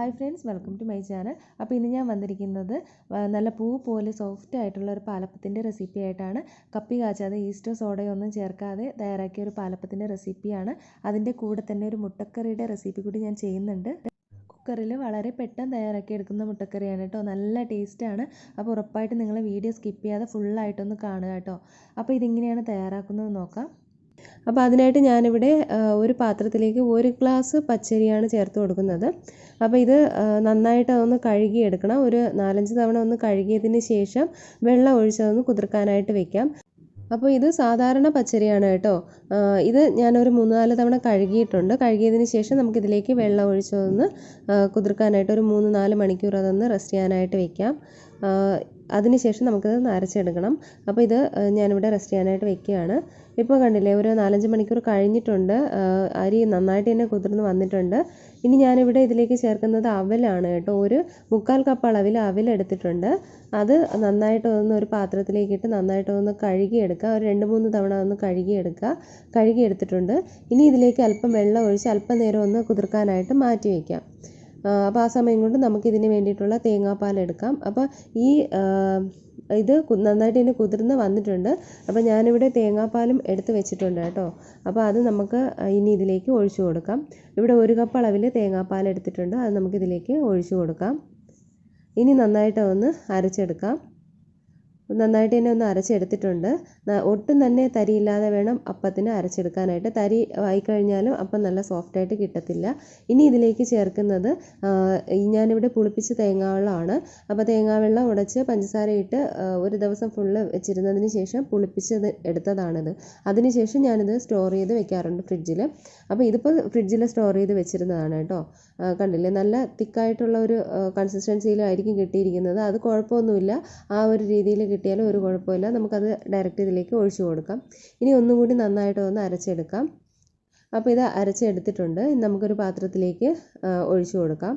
Hi friends welcome to my channel അപ്പോൾ ഇന്ന് ഞാൻ വന്നിരിക്കുന്നത് നല്ല പൂ പോലെ സോഫ്റ്റ് ആയിട്ടുള്ള ഒരു പാലപ്പത്തിന്റെ റെസിപ്പി ആയിട്ടാണ്. കപ്പി കാച്ചാതെ ഈസ്റ്റോ സോഡയൊന്നും ചേർക്കാതെ തയ്യാറാക്കിയ ഒരു പാലപ്പത്തിന്റെ റെസിപ്പിയാണ് അതിന്റെ കൂടെ തന്നെ ഒരു മുട്ടക്കറിയുടെ റെസിപ്പി കൂടി ഞാൻ ചെയ്യുന്നുണ്ട്. കുക്കറിൽ വളരെ പെട്ടെന്ന് തയ്യാറാക്കി എടുക്കുന്ന മുട്ടക്കറിയാണ് കേട്ടോ. നല്ല ടേസ്റ്റാണ് അപ്പോൾ ഉറപ്പായിട്ട് നിങ്ങൾ വീഡിയോ സ്കിപ്പ് ചെയ്യാതെ ഫുള്ളായിട്ടൊന്ന് കാണുക കേട്ടോ. അപ്പോൾ ഇതിങ്ങനെയാണ് തയ്യാറാക്കുന്നത് നോക്കാം. അപ്പോൾ അതിനായിട്ട് ഞാനിവിടെ ഒരു പാത്രത്തിലേക്ക് ഒരു ഗ്ലാസ് പച്ചരിയാണ് ചേർത്ത് കൊടുക്കുന്നത്. അപ്പോൾ ഇത് നന്നായിട്ട് അതൊന്ന് കഴുകിയെടുക്കണം. ഒരു നാലഞ്ച് തവണ ഒന്ന് കഴുകിയതിന് ശേഷം വെള്ളം ഒഴിച്ചതൊന്ന് കുതിർക്കാനായിട്ട് വെക്കാം. അപ്പോൾ ഇത് സാധാരണ പച്ചരിയാണ് കേട്ടോ. ഇത് ഞാനൊരു മൂന്ന് നാല് തവണ കഴുകിയിട്ടുണ്ട്. കഴുകിയതിന് ശേഷം നമുക്കിതിലേക്ക് വെള്ളം ഒഴിച്ചതൊന്ന് കുതിർക്കാനായിട്ട് ഒരു മൂന്ന് നാല് മണിക്കൂർ അതൊന്ന് റെസ്റ്റ് ചെയ്യാനായിട്ട് വെക്കാം. അതിനുശേഷം നമുക്കത് നരച്ചെടുക്കണം അപ്പോൾ ഇത് ഞാനിവിടെ റെസ്റ്റ് ചെയ്യാനായിട്ട് വെക്കുകയാണ്. ഇപ്പോൾ കണ്ടില്ലേ ഒരു നാലഞ്ച് മണിക്കൂർ കഴിഞ്ഞിട്ടുണ്ട്. അരി നന്നായിട്ട് തന്നെ കുതിർന്ന് വന്നിട്ടുണ്ട്. ഇനി ഞാനിവിടെ ഇതിലേക്ക് ചേർക്കുന്നത് അവലാണ് കേട്ടോ. ഒരു മുക്കാൽ കപ്പ് അളവിൽ അവലെടുത്തിട്ടുണ്ട് അത് നന്നായിട്ട് ഒന്ന് ഒരു പാത്രത്തിലേക്ക് ഇട്ട് നന്നായിട്ട് ഒന്ന് കഴുകിയെടുക്കുക. ഒരു രണ്ട് മൂന്ന് തവണ ഒന്ന് കഴുകിയെടുക്കുക. കഴുകിയെടുത്തിട്ടുണ്ട്. ഇനി ഇതിലേക്ക് അല്പം വെള്ളം ഒഴിച്ച് അല്പം നേരം ഒന്ന് കുതിർക്കാനായിട്ട് മാറ്റി വയ്ക്കാം. അപ്പോൾ ആ സമയം കൊണ്ട് നമുക്കിതിന് വേണ്ടിയിട്ടുള്ള തേങ്ങാപ്പാൽ എടുക്കാം. അപ്പോൾ ഈ ഇത് നന്നായിട്ട് തന്നെ കുതിർന്ന് വന്നിട്ടുണ്ട്. അപ്പോൾ ഞാനിവിടെ തേങ്ങാപ്പാലും എടുത്ത് വെച്ചിട്ടുണ്ട് കേട്ടോ. അപ്പോൾ അത് നമുക്ക് ഇനി ഇതിലേക്ക് ഒഴിച്ചു കൊടുക്കാം. ഇവിടെ ഒരു കപ്പ് അളവിൽ തേങ്ങാപ്പാൽ എടുത്തിട്ടുണ്ട്. അത് നമുക്കിതിലേക്ക് ഒഴിച്ചു കൊടുക്കാം. ഇനി നന്നായിട്ട് ഒന്ന് അരച്ചെടുക്കാം. നന്നായിട്ട് തന്നെ ഒന്ന് അരച്ചെടുത്തിട്ടുണ്ട്. ഒട്ടും തന്നെ തരിയില്ലാതെ വേണം അപ്പത്തിന് അരച്ചെടുക്കാനായിട്ട്. തരി ആയി കഴിഞ്ഞാലും അപ്പം നല്ല സോഫ്റ്റായിട്ട് കിട്ടത്തില്ല. ഇനി ഇതിലേക്ക് ചേർക്കുന്നത് ഞാനിവിടെ പുളിപ്പിച്ച തേങ്ങാവെള്ളമാണ്. അപ്പോൾ തേങ്ങാവെള്ളം ഉടച്ച് പഞ്ചസാര ഇട്ട് ഒരു ദിവസം ഫുള്ള് വെച്ചിരുന്നതിന് ശേഷം പുളിപ്പിച്ചത് എടുത്തതാണിത്. അതിനുശേഷം ഞാനിത് സ്റ്റോർ ചെയ്ത് വെക്കാറുണ്ട് ഫ്രിഡ്ജിൽ അപ്പോൾ ഇതിപ്പോൾ ഫ്രിഡ്ജിൽ സ്റ്റോർ ചെയ്ത് വെച്ചിരുന്നതാണ് കേട്ടോ. കണ്ടില്ലേ? നല്ല തിക്കായിട്ടുള്ള ഒരു കൺസിസ്റ്റൻസിയിലായിരിക്കും കിട്ടിയിരിക്കുന്നത്. അത് കുഴപ്പമൊന്നുമില്ല. ആ ഒരു രീതിയിൽ കിട്ടിയാലും ഒരു കുഴപ്പമില്ല. നമുക്കത് ഡയറക്റ്റ് ഇതിലേക്ക് ഒഴിച്ചു കൊടുക്കാം. ഇനി ഒന്നും കൂടി നന്നായിട്ട് ഒന്ന് അരച്ചെടുക്കാം. അപ്പോൾ ഇത് അരച്ചെടുത്തിട്ടുണ്ട്. നമുക്കൊരു പാത്രത്തിലേക്ക് ഒഴിച്ചു കൊടുക്കാം.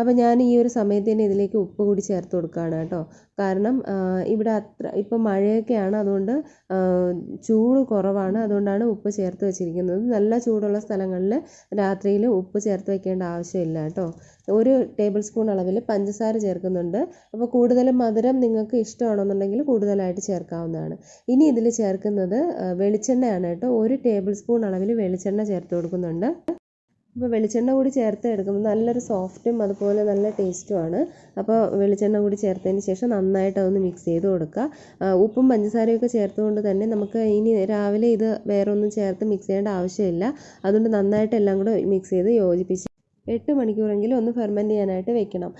അപ്പോൾ ഞാൻ ഈ ഒരു സമയത്ത് തന്നെ ഇതിലേക്ക് ഉപ്പ് കൂടി ചേർത്ത് കൊടുക്കുകയാണ് കേട്ടോ. കാരണം ഇവിടെ അത്ര ഇപ്പം മഴയൊക്കെയാണ് അതുകൊണ്ട് ചൂട് കുറവാണ്. അതുകൊണ്ടാണ് ഉപ്പ് ചേർത്ത് വെച്ചിരിക്കുന്നത്. നല്ല ചൂടുള്ള സ്ഥലങ്ങളിൽ രാത്രിയിൽ ഉപ്പ് ചേർത്ത് വെക്കേണ്ട ആവശ്യമില്ല കേട്ടോ. ഒരു ടേബിൾ സ്പൂൺ അളവിൽ പഞ്ചസാര ചേർക്കുന്നുണ്ട്. അപ്പോൾ കൂടുതൽ മധുരം നിങ്ങൾക്ക് ഇഷ്ടമാണെന്നുണ്ടെങ്കിൽ കൂടുതലായിട്ട് ചേർക്കാവുന്നതാണ്. ഇനി ഇതിൽ ചേർക്കുന്നത് വെളിച്ചെണ്ണയാണ് കേട്ടോ. ഒരു ടേബിൾ സ്പൂൺ അളവിൽ വെളിച്ചെണ്ണ ചേർത്ത് കൊടുക്കുന്നുണ്ട്. അപ്പോൾ വെളിച്ചെണ്ണ കൂടി ചേർത്ത് എടുക്കുമ്പോൾ നല്ലൊരു സോഫ്റ്റും അതുപോലെ നല്ല ടേസ്റ്റുമാണ് അപ്പോൾ വെളിച്ചെണ്ണ കൂടി ചേർത്തതിന് ശേഷം നന്നായിട്ട് അതൊന്ന് മിക്സ് ചെയ്ത് കൊടുക്കുക. ഉപ്പും പഞ്ചസാരയൊക്കെ ചേർത്തുകൊണ്ട് തന്നെ നമുക്ക് ഇനി രാവിലെ ഇത് വേറൊന്നും ചേർത്ത് മിക്സ് ചെയ്യേണ്ട ആവശ്യമില്ല. അതുകൊണ്ട് നന്നായിട്ട് എല്ലാം കൂടെ മിക്സ് ചെയ്ത് യോജിപ്പിച്ച് എട്ട് മണിക്കൂറെങ്കിലും ഒന്ന് ഫെർമെന്റ് ചെയ്യാനായിട്ട് വെക്കണം.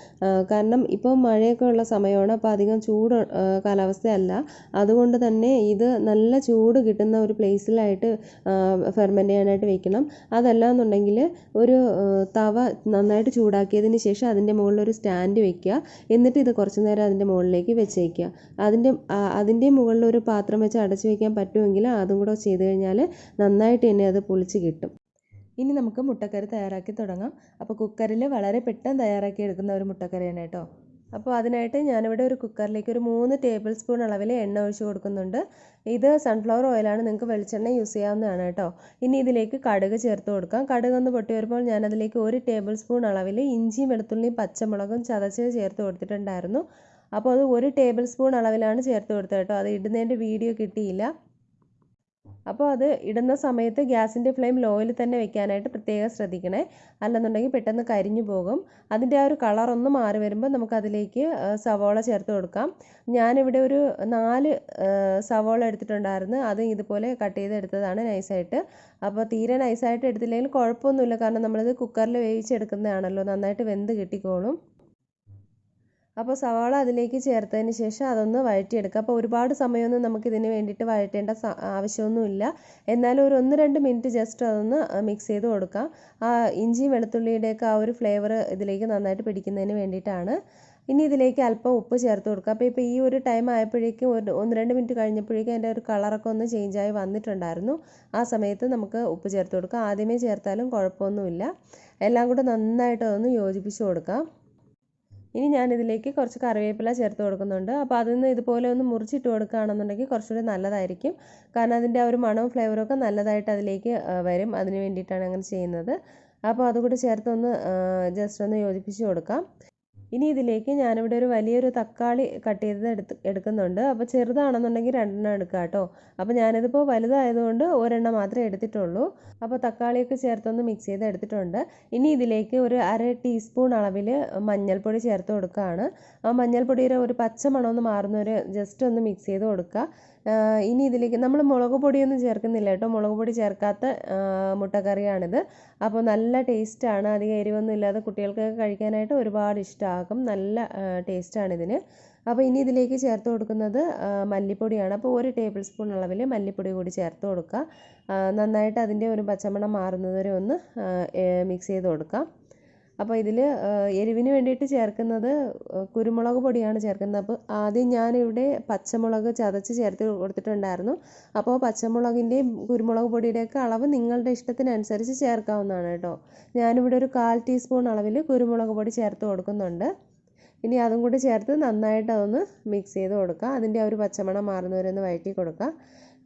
കാരണം ഇപ്പോൾ മഴയൊക്കെ ഉള്ള സമയമാണ് അപ്പോൾ അധികം ചൂട് കാലാവസ്ഥയല്ല. അതുകൊണ്ട് തന്നെ ഇത് നല്ല ചൂട് കിട്ടുന്ന ഒരു പ്ലേസിലായിട്ട് ഫെർമെന്റ് ചെയ്യാനായിട്ട് വെക്കണം. അതല്ല എന്നുണ്ടെങ്കിൽ ഒരു തവ നന്നായിട്ട് ചൂടാക്കിയതിന് ശേഷം അതിന്റെ മുകളിൽ ഒരു സ്റ്റാൻഡ് വെക്കുക. എന്നിട്ട് ഇത് കുറച്ച് നേരം അതിന്റെ മുകളിലേക്ക് വെച്ചേക്കുക. അതിന്റെ അതിന്റെ മുകളിൽ ഒരു പാത്രം വെച്ച് അടച്ചു വെക്കാൻ പറ്റുമെങ്കിൽ അതും കൂടെ ചെയ്ത് കഴിഞ്ഞാൽ നന്നായിട്ട് തന്നെ അത് പൊളിച്ച് കിട്ടും. ഇനി നമുക്ക് മുട്ടക്കറി തയ്യാറാക്കി തുടങ്ങാം. അപ്പോൾ കുക്കറിൽ വളരെ പെട്ടെന്ന് തയ്യാറാക്കി എടുക്കുന്ന ഒരു മുട്ടക്കറിയാണ് കേട്ടോ. അപ്പോൾ അതിനായിട്ട് ഞാനിവിടെ ഒരു കുക്കറിലേക്ക് ഒരു മൂന്ന് ടേബിൾ സ്പൂൺ അളവിൽ എണ്ണ ഒഴിച്ച് കൊടുക്കുന്നുണ്ട്. ഇത് സൺഫ്ലവർ ഓയിലാണ് നിങ്ങൾക്ക് വെളിച്ചെണ്ണ യൂസ് ചെയ്യാവുന്നതാണ് കേട്ടോ. ഇനി ഇതിലേക്ക് കടുക് ചേർത്ത് കൊടുക്കാം. കടുക് ഒന്ന് പൊട്ടി വരുമ്പോൾ ഞാനതിലേക്ക് ഒരു ടേബിൾ സ്പൂൺ അളവിൽ ഇഞ്ചിയും വെളുത്തുള്ളിയും പച്ചമുളകും ചതച്ച് ചേർത്ത് കൊടുത്തിട്ടുണ്ടായിരുന്നു. അപ്പോൾ അത് ഒരു ടേബിൾ സ്പൂൺ അളവിലാണ് ചേർത്ത് കൊടുത്തത് കേട്ടോ. അത് ഇടുന്നതിന്റെ വീഡിയോ കിട്ടിയില്ല. അപ്പോൾ അത് ഇടുന്ന സമയത്ത് ഗ്യാസിന്റെ ഫ്ലെയിം ലോയിൽ തന്നെ വെക്കാനായിട്ട് പ്രത്യേകം ശ്രദ്ധിക്കണേ. അല്ലെന്നുണ്ടെങ്കിൽ പെട്ടെന്ന് കരിഞ്ഞു പോകും. അതിന്റെ ആ ഒരു കളർ ഒന്ന് മാറി വരുമ്പോൾ നമുക്കതിലേക്ക് സവോള ചേർത്ത് കൊടുക്കാം. ഞാനിവിടെ ഒരു നാല് സവോള എടുത്തിട്ടുണ്ടായിരുന്നു. അത് ഇതുപോലെ കട്ട് ചെയ്തെടുത്തതാണ് നൈസായിട്ട്. അപ്പോൾ തീരെ നൈസായിട്ട് എടുത്തില്ലെങ്കിൽ കുഴപ്പമൊന്നുമില്ല. കാരണം നമ്മളിത് കുക്കറിൽ വേവിച്ചെടുക്കുന്നതാണല്ലോ. നന്നായിട്ട് വെന്ത് കിട്ടിക്കോളും. അപ്പോൾ സവാള അതിലേക്ക് ചേർത്തതിന് ശേഷം അതൊന്ന് വഴറ്റിയെടുക്കുക. അപ്പോൾ ഒരുപാട് സമയമൊന്നും നമുക്ക് ഇതിന് വേണ്ടിയിട്ട് വഴറ്റേണ്ട ആവശ്യമൊന്നുമില്ല. എന്നാലും ഒരു ഒന്ന് രണ്ട് മിനിറ്റ് ജസ്റ്റ് അതൊന്ന് മിക്സ് ചെയ്ത് കൊടുക്കാം ആ ഇഞ്ചി വെളുത്തുള്ളിയുടെയൊക്കെ ആ ഒരു ഫ്ലേവർ ഇതിലേക്ക് നന്നായിട്ട് പിടിക്കുന്നതിന് വേണ്ടിയിട്ടാണ്. ഇനി ഇതിലേക്ക് അല്പം ഉപ്പ് ചേർത്ത് കൊടുക്കുക. അപ്പോൾ ഇപ്പോൾ ഈ ഒരു ടൈം ആയപ്പോഴേക്കും ഒരു ഒന്ന് രണ്ട് മിനിറ്റ് കഴിഞ്ഞപ്പോഴേക്കും അതിന്റെ ഒരു കളറൊക്കെ ഒന്ന് ചേഞ്ചായി വന്നിട്ടുണ്ടായിരുന്നു. ആ സമയത്ത് നമുക്ക് ഉപ്പ് ചേർത്ത് കൊടുക്കാം ആദ്യമേ ചേർത്താലും കുഴപ്പമൊന്നുമില്ല. എല്ലാം കൂടെ നന്നായിട്ട് അതൊന്ന് യോജിപ്പിച്ച് കൊടുക്കാം ഇനി ഞാനിതിലേക്ക് കുറച്ച് കറിവേപ്പില ചേർത്ത് കൊടുക്കുന്നുണ്ട്. അപ്പോൾ അതിൽ നിന്ന് ഇതുപോലെ ഒന്ന് മുറിച്ചിട്ട് കൊടുക്കുകയാണെന്നുണ്ടെങ്കിൽ കുറച്ചുകൂടി നല്ലതായിരിക്കും. കാരണം അതിന്റെ ആ ഒരു മണവും ഫ്ലേവറും ഒക്കെ നല്ലതായിട്ട് അതിലേക്ക് വരും. അതിന് വേണ്ടിയിട്ടാണ് അങ്ങനെ ചെയ്യുന്നത്. അപ്പോൾ അതുകൂടി ചേർത്തൊന്ന് ജസ്റ്റ് ഒന്ന് യോജിപ്പിച്ച് കൊടുക്കാം. ഇനി ഇതിലേക്ക് ഞാനിവിടെ ഒരു വലിയൊരു തക്കാളി കട്ട് ചെയ്തത് എടുത്ത് എടുക്കുന്നുണ്ട്. അപ്പോൾ ചെറുതാണെന്നുണ്ടെങ്കിൽ രണ്ടെണ്ണം എടുക്കാം കേട്ടോ. അപ്പോൾ ഞാനിതിപ്പോൾ വലുതായതുകൊണ്ട് ഒരെണ്ണം മാത്രമേ എടുത്തിട്ടുള്ളൂ. അപ്പോൾ തക്കാളിയൊക്കെ ചേർത്തൊന്ന് മിക്സ് ചെയ്ത് എടുത്തിട്ടുണ്ട്. ഇനി ഇതിലേക്ക് ഒരു അര ടീസ്പൂൺ അളവിൽ മഞ്ഞൾപ്പൊടി ചേർത്ത് കൊടുക്കുകയാണ്. ആ മഞ്ഞൾപ്പൊടിയുടെ ഒരു പച്ച മണമൊന്ന് മാറുന്നവരെ ജസ്റ്റ് ഒന്ന് മിക്സ് ചെയ്ത് കൊടുക്കുക. ഇനി ഇതിലേക്ക് നമ്മൾ മുളക് പൊടിയൊന്നും ചേർക്കുന്നില്ല കേട്ടോ. മുളക് പൊടി ചേർക്കാത്ത മുട്ടക്കറിയാണിത്. അപ്പോൾ നല്ല ടേസ്റ്റാണ് അധികം എരിവൊന്നും ഇല്ലാതെ കുട്ടികൾക്കൊക്കെ കഴിക്കാനായിട്ട് ഒരുപാട് ഇഷ്ടമാകും നല്ല ടേസ്റ്റാണ് ഇതിന്. അപ്പോൾ ഇനി ഇതിലേക്ക് ചേർത്ത് കൊടുക്കുന്നത് മല്ലിപ്പൊടിയാണ്. അപ്പോൾ ഒരു ടേബിൾ സ്പൂൺ അളവിൽ മല്ലിപ്പൊടി കൂടി ചേർത്ത് കൊടുക്കുക. നന്നായിട്ട് അതിന്റെ ഒരു പച്ചമണം മാറുന്നതുവരെ ഒന്ന് മിക്സ് ചെയ്ത് കൊടുക്കാം അപ്പോൾ ഇതിൽ എരിവിന് വേണ്ടിയിട്ട് ചേർക്കുന്നത് കുരുമുളക് പൊടിയാണ് ചേർക്കുന്നത്. അപ്പോൾ ആദ്യം ഞാനിവിടെ പച്ചമുളക് ചതച്ച് ചേർത്ത് കൊടുത്തിട്ടുണ്ടായിരുന്നു. അപ്പോൾ പച്ചമുളകിന്റെയും കുരുമുളക് പൊടിയുടെയൊക്കെ അളവ് നിങ്ങളുടെ ഇഷ്ടത്തിനനുസരിച്ച് ചേർക്കാവുന്നതാണ് കേട്ടോ. ഞാനിവിടെ ഒരു കാൽ ടീസ്പൂൺ അളവിൽ കുരുമുളക് പൊടി ചേർത്ത് കൊടുക്കുന്നുണ്ട്. ഇനി അതും കൂടി ചേർത്ത് നന്നായിട്ട് അതൊന്ന് മിക്സ് ചെയ്ത് കൊടുക്കുക അതിന്റെ ആ ഒരു പച്ചമണം മാറുന്നവരെ ഒന്ന് വഴറ്റി കൊടുക്കുക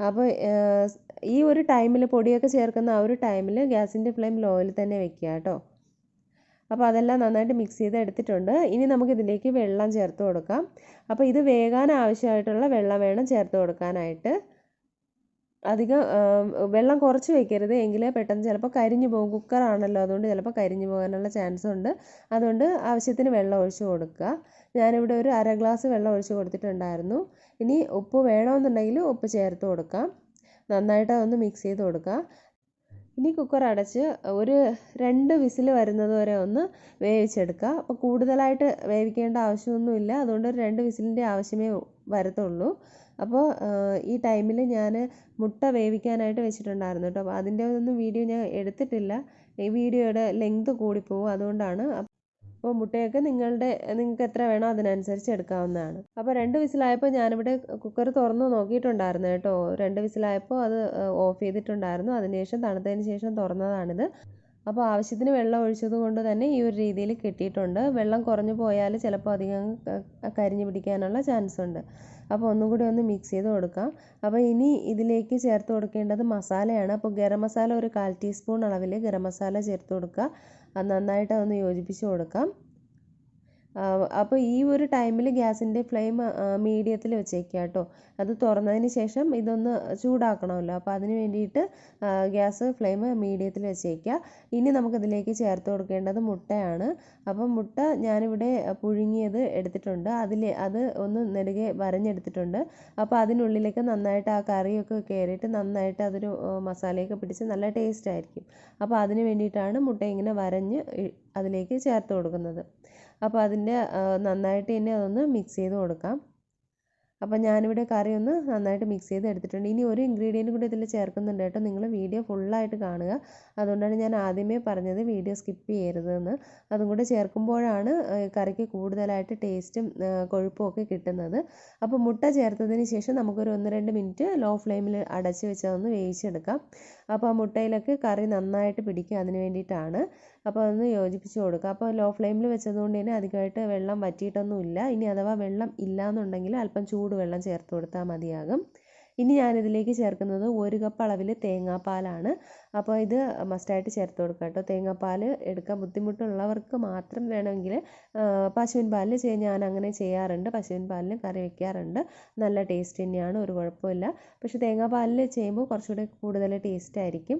അപ്പോൾ ഈ ഒരു ടൈമിൽ പൊടിയൊക്കെ ചേർക്കുന്ന ആ ഒരു ടൈമിൽ ഗ്യാസിന്റെ ഫ്ലെയിം ലോയിൽ തന്നെ വെക്കുക കേട്ടോ. അപ്പോൾ അതെല്ലാം നന്നായിട്ട് മിക്സ് ചെയ്ത് എടുത്തിട്ടുണ്ട്. ഇനി നമുക്കിതിലേക്ക് വെള്ളം ചേർത്ത് കൊടുക്കാം. അപ്പോൾ ഇത് വേകാൻ ആവശ്യമായിട്ടുള്ള വെള്ളം വേണം ചേർത്ത് കൊടുക്കാനായിട്ട്. അധികം വെള്ളം കുറച്ച് വെക്കരുത് എങ്കിലേ പെട്ടെന്ന് ചിലപ്പോൾ കരിഞ്ഞു പോകും. കുക്കറാണല്ലോ അതുകൊണ്ട് ചിലപ്പോൾ കരിഞ്ഞു പോകാനുള്ള ചാൻസ് ഉണ്ട്. അതുകൊണ്ട് ആവശ്യത്തിന് വെള്ളം ഒഴിച്ച് കൊടുക്കുക. ഞാനിവിടെ ഒരു അര ഗ്ലാസ് വെള്ളം ഒഴിച്ച് കൊടുത്തിട്ടുണ്ടായിരുന്നു. ഇനി ഉപ്പ് വേണമെന്നുണ്ടെങ്കിൽ ഉപ്പ് ചേർത്ത് കൊടുക്കാം. നന്നായിട്ട് അതൊന്ന് മിക്സ് ചെയ്ത് കൊടുക്കുക ഇനി കുക്കർ അടച്ച് ഒരു രണ്ട് വിസിൽ വരുന്നത് വരെ ഒന്ന് വേവിച്ചെടുക്കുക. അപ്പോൾ കൂടുതലായിട്ട് വേവിക്കേണ്ട ആവശ്യമൊന്നുമില്ല. അതുകൊണ്ട് ഒരു രണ്ട് വിസിലിന്റെ ആവശ്യമേ വരത്തുള്ളൂ. അപ്പോൾ ഈ ടൈമിൽ ഞാൻ മുട്ട വേവിക്കാനായിട്ട് വെച്ചിട്ടുണ്ടായിരുന്നു കേട്ടോ. അപ്പോൾ അതിന്റെ ഒന്നും വീഡിയോ ഞാൻ എടുത്തിട്ടില്ല. ഈ വീഡിയോയുടെ ലെങ്ത് കൂടിപ്പോവും അതുകൊണ്ടാണ്. അപ്പോൾ മുട്ടയൊക്കെ നിങ്ങളുടെ നിങ്ങൾക്ക് എത്ര വേണോ അതിനനുസരിച്ച് എടുക്കാവുന്നതാണ്. അപ്പോൾ രണ്ട് വിസിലായപ്പോൾ ഞാനിവിടെ കുക്കർ തുറന്ന് നോക്കിയിട്ടുണ്ടായിരുന്നു കേട്ടോ. രണ്ട് വിസിലായപ്പോൾ അത് ഓഫ് ചെയ്തിട്ടുണ്ടായിരുന്നു. അതിനുശേഷം തണുത്തതിന് ശേഷം തുറന്നതാണിത്. അപ്പോൾ ആവശ്യത്തിന് വെള്ളം ഒഴിച്ചത് കൊണ്ട് തന്നെ ഈ ഒരു രീതിയിൽ കിട്ടിയിട്ടുണ്ട്. വെള്ളം കുറഞ്ഞു പോയാൽ ചിലപ്പോൾ അധികം കരിഞ്ഞു പിടിക്കാനുള്ള ചാൻസ് ഉണ്ട് അപ്പോൾ ഒന്നും കൂടി ഒന്ന് മിക്സ് ചെയ്ത് കൊടുക്കാം. അപ്പോൾ ഇനി ഇതിലേക്ക് ചേർത്ത് കൊടുക്കേണ്ടത് മസാലയാണ്. അപ്പോൾ ഗരം മസാല ഒരു കാൽ ടീസ്പൂൺ അളവിൽ ഗരം മസാല ചേർത്ത് കൊടുക്കുക. അത് നന്നായിട്ട് അതൊന്ന് യോജിപ്പിച്ച് കൊടുക്കാം. അപ്പോൾ ഈ ഒരു ടൈമിൽ ഗ്യാസിന്റെ ഫ്ലെയിം മീഡിയത്തിൽ വെച്ചേക്കുക കേട്ടോ അത് തുറന്നതിന് ശേഷം ഇതൊന്ന് ചൂടാക്കണമല്ലോ. അപ്പോൾ അതിന് വേണ്ടിയിട്ട് ഗ്യാസ് ഫ്ലെയിം മീഡിയത്തിൽ വെച്ചേക്കുക ഇനി നമുക്കിതിലേക്ക് ചേർത്ത് കൊടുക്കേണ്ടത് മുട്ടയാണ്. അപ്പം മുട്ട ഞാനിവിടെ പുഴുങ്ങിയത് എടുത്തിട്ടുണ്ട്. അതിൽ അത് ഒന്ന് നെടുകെ വരഞ്ഞെടുത്തിട്ടുണ്ട്. അപ്പോൾ അതിനുള്ളിലേക്ക് നന്നായിട്ട് ആ കറിയൊക്കെ കയറിയിട്ട് നന്നായിട്ട് അതൊരു മസാലയൊക്കെ പിടിച്ച് നല്ല ടേസ്റ്റ് ആയിരിക്കും അപ്പോൾ അതിന് വേണ്ടിയിട്ടാണ് മുട്ട ഇങ്ങനെ വരഞ്ഞ് അതിലേക്ക് ചേർത്ത് കൊടുക്കുന്നത്. അപ്പോൾ അതിന്റെ നന്നായിട്ട് തന്നെ അതൊന്ന് മിക്സ് ചെയ്ത് കൊടുക്കാം. അപ്പോൾ ഞാനിവിടെ കറി ഒന്ന് നന്നായിട്ട് മിക്സ് ചെയ്ത് എടുത്തിട്ടുണ്ട്. ഇനി ഒരു ഇൻഗ്രീഡിയന്റ് കൂടി ഇതിൽ ചേർക്കുന്നുണ്ട് കേട്ടോ. നിങ്ങൾ വീഡിയോ ഫുള്ളായിട്ട് കാണുക. അതുകൊണ്ടാണ് ഞാൻ ആദ്യമേ പറഞ്ഞത് വീഡിയോ സ്കിപ്പ് ചെയ്യരുതെന്ന്. അതും കൂടെ ചേർക്കുമ്പോഴാണ് കറിക്ക് കൂടുതലായിട്ട് ടേസ്റ്റും കൊഴുപ്പും ഒക്കെ കിട്ടുന്നത്. അപ്പോൾ മുട്ട ചേർത്തതിന് ശേഷം നമുക്കൊരു ഒന്ന് രണ്ട് മിനിറ്റ് ലോ ഫ്ലെയിമിൽ അടച്ച് വെച്ചതൊന്ന് വേവിച്ചെടുക്കാം. അപ്പോൾ ആ മുട്ടയിലൊക്കെ കറി നന്നായിട്ട് പിടിക്കുക അതിന് വേണ്ടിയിട്ടാണ്. അപ്പോൾ അതൊന്ന് യോജിപ്പിച്ച് കൊടുക്കുക. അപ്പോൾ ലോ ഫ്ലെയിമിൽ വെച്ചതുകൊണ്ട് തന്നെ അധികമായിട്ട് വെള്ളം വറ്റിയിട്ടൊന്നുമില്ല. ഇനി അഥവാ വെള്ളം ഇല്ലയെന്നുണ്ടെങ്കിൽ അല്പം ചൂടുവെള്ളം ചേർത്ത് കൊടുത്താൽ മതിയാകും. ഇനി ഞാനിതിലേക്ക് ചേർക്കുന്നത് ഒരു കപ്പ് അളവിൽ തേങ്ങാപ്പാലാണ്. അപ്പോൾ ഇത് മസ്റ്റായിട്ട് ചേർത്ത് കൊടുക്കുക കേട്ടോ. തേങ്ങാപ്പാൽ എടുക്കാൻ ബുദ്ധിമുട്ടുള്ളവർക്ക് മാത്രം വേണമെങ്കിൽ പശുവിൻ പാലിൽ ഞാൻ അങ്ങനെ ചെയ്യാറുണ്ട്. പശുവിൻ പാലിൽ കറി വയ്ക്കാറുണ്ട് നല്ല ടേസ്റ്റ് തന്നെയാണ്. ഒരു കുഴപ്പമില്ല. പക്ഷേ തേങ്ങാപ്പാലിൽ ചെയ്യുമ്പോൾ കുറച്ചുകൂടി കൂടുതൽ ടേസ്റ്റ് ആയിരിക്കും.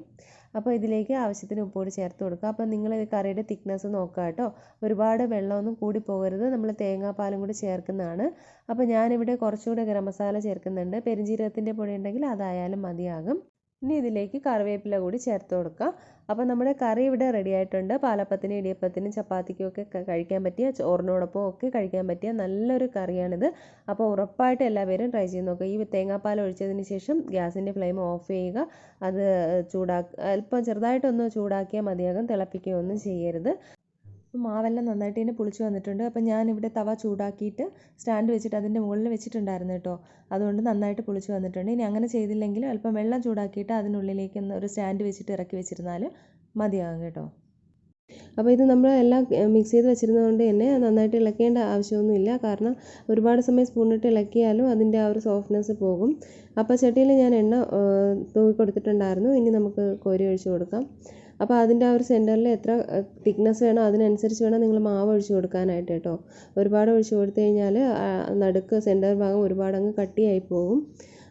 അപ്പോൾ ഇതിലേക്ക് ആവശ്യത്തിന് ഉപ്പുകൂടി ചേർത്ത് കൊടുക്കുക. അപ്പോൾ നിങ്ങൾ കറിയുടെ തിക്നെസ് നോക്കുക കേട്ടോ. ഒരുപാട് വെള്ളമൊന്നും കൂടി പോകരുത്. നമ്മൾ തേങ്ങാപ്പാലും കൂടി ചേർക്കുന്നതാണ്. അപ്പോൾ ഞാനിവിടെ കുറച്ചുകൂടെ ഗരം മസാല ചേർക്കുന്നുണ്ട്. പെരിഞ്ജീരകത്തിന്റെ പൊടി ഉണ്ടെങ്കിൽ അതായാലും മതിയാകും. ഇനി ഇതിലേക്ക് കറിവേപ്പില കൂടി ചേർത്ത് കൊടുക്കുക അപ്പോൾ നമ്മുടെ കറി ഇവിടെ റെഡി ആയിട്ടുണ്ട്. പാലപ്പത്തിനും ഇടിയപ്പത്തിനും ചപ്പാത്തിക്കും ഒക്കെ കഴിക്കാൻ പറ്റിയ ചോറിനോടൊപ്പം ഒക്കെ കഴിക്കാൻ പറ്റിയ നല്ലൊരു കറിയാണിത്. അപ്പോൾ ഉറപ്പായിട്ട് എല്ലാവരും ട്രൈ ചെയ്ത് നോക്കുക. ഈ തേങ്ങാപ്പാൽ ഒഴിച്ചതിന് ശേഷം ഗ്യാസിന്റെ ഫ്ലെയിം ഓഫ് ചെയ്യുക. അത് ചൂടാ അല്പം ചെറുതായിട്ടൊന്ന് ചൂടാക്കിയാൽ മതിയാകും. തിളപ്പിക്കുകയൊന്നും ചെയ്യരുത്. മാവെല്ലാം നന്നായിട്ട് തന്നെ പുളിച്ച് വന്നിട്ടുണ്ട്. അപ്പോൾ ഞാനിവിടെ തവ ചൂടാക്കിയിട്ട് സ്റ്റാൻഡ് വെച്ചിട്ട് അതിന്റെ മുകളിൽ വെച്ചിട്ടുണ്ടായിരുന്നു കേട്ടോ. അതുകൊണ്ട് നന്നായിട്ട് പുളിച്ച് വന്നിട്ടുണ്ട്. ഇനി അങ്ങനെ ചെയ്തില്ലെങ്കിൽ അല്പം വെള്ളം ചൂടാക്കിയിട്ട് അതിനുള്ളിലേക്ക് ഒരു സ്റ്റാൻഡ് വെച്ചിട്ട് ഇറക്കി വെച്ചിരുന്നാൽ മതിയാകും കേട്ടോ. അപ്പോൾ ഇത് നമ്മൾ എല്ലാം മിക്സ് ചെയ്ത് വെച്ചിരുന്നതുകൊണ്ട് തന്നെ നന്നായിട്ട് ഇളക്കേണ്ട ആവശ്യമൊന്നുമില്ല. കാരണം ഒരുപാട് സമയം സ്പൂണിട്ട് ഇളക്കിയാലും അതിന്റെ ആ ഒരു സോഫ്റ്റ്നെസ് പോകും. അപ്പോൾ ചട്ടിയിൽ ഞാൻ എണ്ണ തൂവി കൊടുത്തിട്ടുണ്ടായിരുന്നു ഇനി നമുക്ക് കോരി ഒഴിച്ച് കൊടുക്കാം. അപ്പോൾ അതിന്റെ ആ ഒരു സെന്ററിൽ എത്ര തിക്നെസ് വേണോ അതിനനുസരിച്ച് വേണം നിങ്ങൾ മാവ് ഒഴിച്ച് കൊടുക്കാനായിട്ട് കേട്ടോ. ഒരുപാട് ഒഴിച്ച് കൊടുത്തു കഴിഞ്ഞാൽ നടുക്ക് സെന്റർ ഭാഗം ഒരുപാട് അങ്ങ് കട്ടിയായി പോകും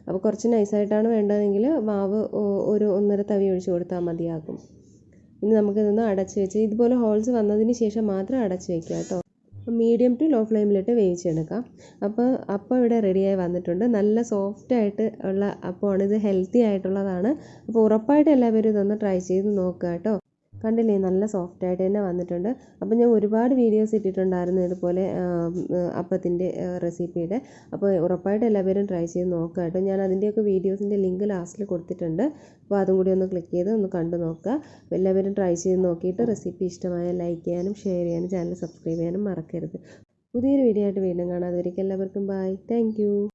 അപ്പോൾ കുറച്ച് നൈസായിട്ടാണ് വേണ്ടതെങ്കിൽ മാവ് ഒരു ഒന്നര തവി ഒഴിച്ച് കൊടുത്താൽ മതിയാകും. ഇനി നമുക്കിതൊന്ന് അടച്ച് വെച്ച് ഇതുപോലെ ഹോൾസ് വന്നതിന് ശേഷം മാത്രം അടച്ച് വെക്കുക കേട്ടോ. മീഡിയം ടു ലോ ഫ്ലെയിമിലിട്ട് വേവിച്ചെടുക്കാം. അപ്പോൾ അപ്പം ഇവിടെ റെഡിയായി വന്നിട്ടുണ്ട്. നല്ല സോഫ്റ്റ് ആയിട്ട് ഉള്ള അപ്പമാണ് ഇത് ഹെൽത്തി ആയിട്ടുള്ളതാണ്. അപ്പോൾ ഉറപ്പായിട്ട് എല്ലാവരും ഇതൊന്ന് ട്രൈ ചെയ്ത് നോക്കുക കേട്ടോ. കണ്ടില്ലേ നല്ല സോഫ്റ്റ് ആയിട്ട് തന്നെ വന്നിട്ടുണ്ട്. അപ്പോൾ ഞാൻ ഒരുപാട് വീഡിയോസ് ഇട്ടിട്ടുണ്ടായിരുന്നു ഇതുപോലെ അപ്പത്തിന്റെ റെസിപ്പിയുടെ അപ്പോൾ ഉറപ്പായിട്ട് എല്ലാവരും ട്രൈ ചെയ്ത് നോക്കുക കേട്ടോ. ഞാൻ അതിന്റെയൊക്കെ വീഡിയോസിന്റെ ലിങ്ക് ലാസ്റ്റിൽ കൊടുത്തിട്ടുണ്ട്. അപ്പോൾ അതും കൂടി ഒന്ന് ക്ലിക്ക് ചെയ്ത് ഒന്ന് കണ്ടു നോക്കുക. എല്ലാവരും ട്രൈ ചെയ്ത് നോക്കിയിട്ട് റെസിപ്പി ഇഷ്ടമായ ലൈക്ക് ചെയ്യാനും ഷെയർ ചെയ്യാനും ചാനൽ സബ്സ്ക്രൈബ് ചെയ്യാനും മറക്കരുത്. പുതിയൊരു വീഡിയോ ആയിട്ട് വീണ്ടും കാണാം. അതുവരെയ്ക്കും എല്ലാവർക്കും ബൈ താങ്ക്